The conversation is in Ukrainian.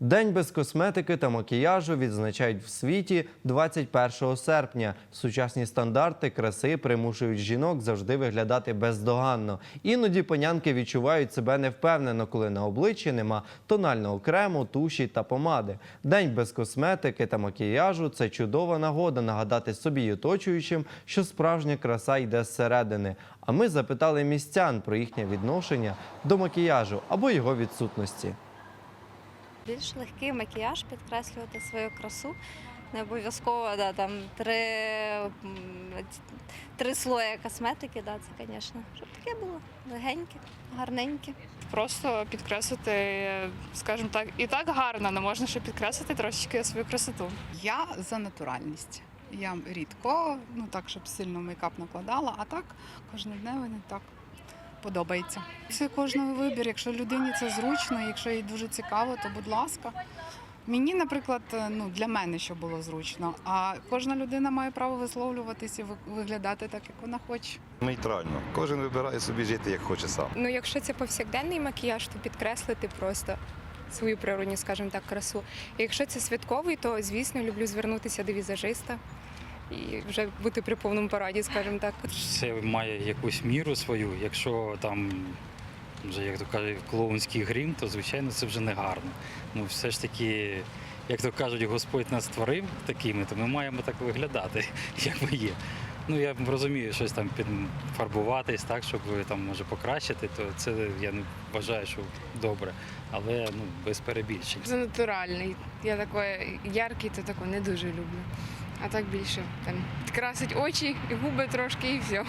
День без косметики та макіяжу відзначають в світі 21 серпня. Сучасні стандарти краси примушують жінок завжди виглядати бездоганно. Іноді панянки відчувають себе невпевнено, коли на обличчі нема тонального крему, туші та помади. День без косметики та макіяжу це чудова нагода нагадати собі й оточуючим, що справжня краса йде зсередини. А ми запитали містян про їхнє відношення до макіяжу або його відсутності. Більш легкий макіяж, підкреслювати свою красу. Не обов'язково да, там три, три слої косметики, да, це, звісно, щоб таке було легеньке, гарненьке. Просто підкреслити, скажімо так, і так гарно, але можна ще підкреслити трошечки свою красоту. Я за натуральність. Я рідко, ну так, щоб сильно мейкап накладала, а так кожнодневно не так подобається. Це кожного вибір. Якщо людині це зручно, якщо їй дуже цікаво, то будь ласка. Мені, наприклад, ну для мене що було зручно. А кожна людина має право висловлюватися і виглядати так, як вона хоче. Нейтрально. Кожен вибирає собі жити як хоче сам. Ну, якщо це повсякденний макіяж, то підкреслити просто свою природню, скажімо так, красу. І якщо це святковий, то звісно люблю звернутися до візажиста і вже бути при повному параді, скажімо так. Це має якусь міру свою. Якщо там вже, як то кажуть, клоунський грім, то звичайно це вже не гарно. Ну, все ж таки, як то кажуть, Господь нас створив такими, то ми маємо так виглядати, як ми є. Ну, я розумію, щось там підфарбуватись, так, щоб там може покращити, то це я не вважаю, що добре. Але ну, без перебільшень. За натуральний. Я такий яркий, то такого не дуже люблю. А так більше там підкрасить очі і губи трошки і все.